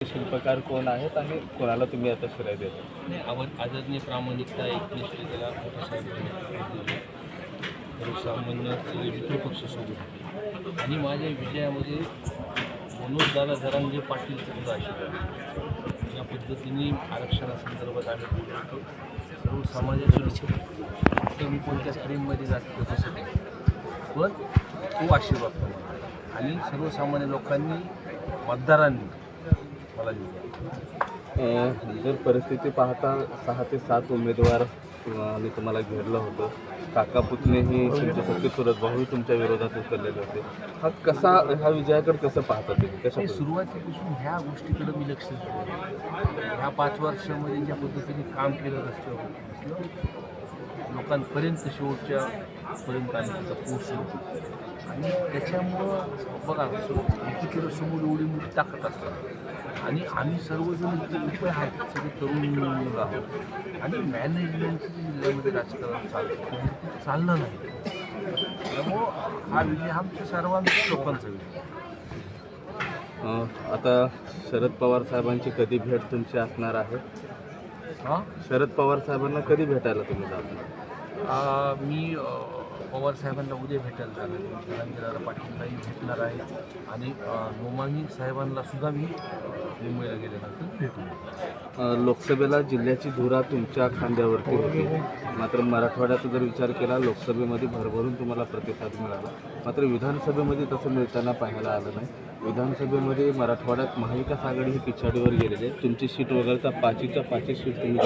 शिल्पकार कोण आहेत आणि कोणाला तुम्ही आता श्रेय देता? नाही आवड आदरणीय प्रामाणिकता एकनिष्ठतेला मोठा सर्वसामान्य मित्रपक्ष पक्ष सोबत आणि माझ्या विजयामध्ये मनोजदादा धरांजे पाटील सुद्धा आशीर्वाद या पद्धतीने आरक्षणासंदर्भात आम्ही बोलतो सर्व समाजाचे लोक मी कोणत्या स्ट्रीममध्ये जातो तसं नाही. पण तो आशीर्वाद आणि सर्वसामान्य लोकांनी मतदारांनी जर परिस्थिती पाहता सहा ते सात उमेदवार आम्ही तुम्हाला घेरलं होतं. काका पुतणेही तुमच्यासारखे चुरत भाऊही तुमच्या विरोधात उतरलेले होते हा कसा ह्या विजयाकडे कसं पाहता तुम्ही? कशा सुरुवातीपासून ह्या गोष्टीकडे मी लक्ष दिलं ह्या पाच वर्षामध्ये ज्या पद्धतीने काम केलं रस्त्यावर लोकांपर्यंत शेवटच्या पर्यंत आम्ही पोहोचलो. आणि त्याच्यामुळं बघा सो- एकीकडं समोर एवढी मोठी ताकद असतात आणि आम्ही सर्वजण इथे आहेत सगळे तरुण मुलं आहोत. आणि मॅनेजमेंटचं जिल्ह्यामध्ये राजकारण चालतं. चाललं नाही. त्यामुळं हा विजय आमच्या सर्वांच्या लोकांचा विजय. अं, आता शरद पवार साहेबांची कधी भेट तुमची असणार आहे? हां? शरद पवार साहेबांना कधी भेटायला तुम्ही जाणार? मी अ, पवार साहेबांना उद्या भेटायला जाणार जरांगीराला पाटीललाही भेटणार आहे आणि अ, नोमानी साहेबांना सुद्धा मी मुंबईला गेल्यानंतर भेटणार लोकसभेला जिल्ह्याची धुरा तुमच्या खांद्यावरती होती. मात्र मराठवाड्याचा जर विचार केला लोकसभेमध्ये भरभरून तुम्हाला प्रतिसाद मिळाला. मात्र विधानसभेमध्ये तसं मिळताना पाहायला आलं नाही. विधानसभेमध्ये मराठवाड्यात महाविकास आघाडी ही पिछाडीवर गेलेली आहे तुमची सीट वगळता पाचीच्या पाचही सीट तुम्ही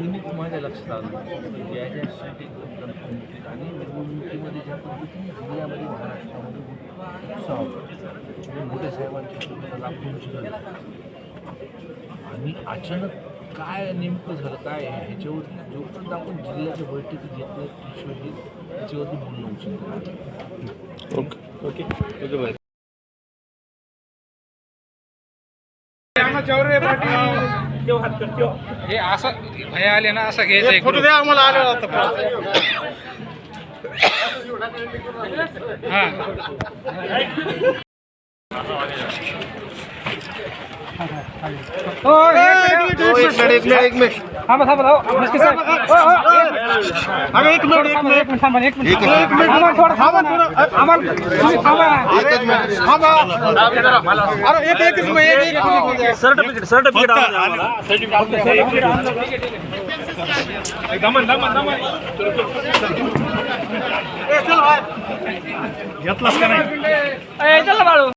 गणित माझ्या लक्षात आलं आणि निवडणुकीमध्ये ज्या पद्धतीने जिल्ह्यामध्ये महाराष्ट्रामध्ये मोठ्या साहेबांच्या आणि अचानक काय नेमकं झालं काय आहे ह्याच्यावरती जोपर्यंत आपण जिल्ह्याच्या बैठकी घेत नाही किशोर घेत त्याच्यावरती बोलणं नाही. ओके ओके ओके बाय हे असं भया आले ना असं घ्यायचं फोटो द्या आम्हाला आलं थांबा थांबा हो, मस्के साहेब. हो, हो. एक मिनिट थांबा, एक मिनिट. एक मिनिट. थांबा, थोडं थांबा, थोडं. आम्हाला तुम्ही थांबा अरे एक एकच मिनिट, एक एक मिनिट. सर्टिफिकेट सर्टिफिकेट ए, चला बाळू.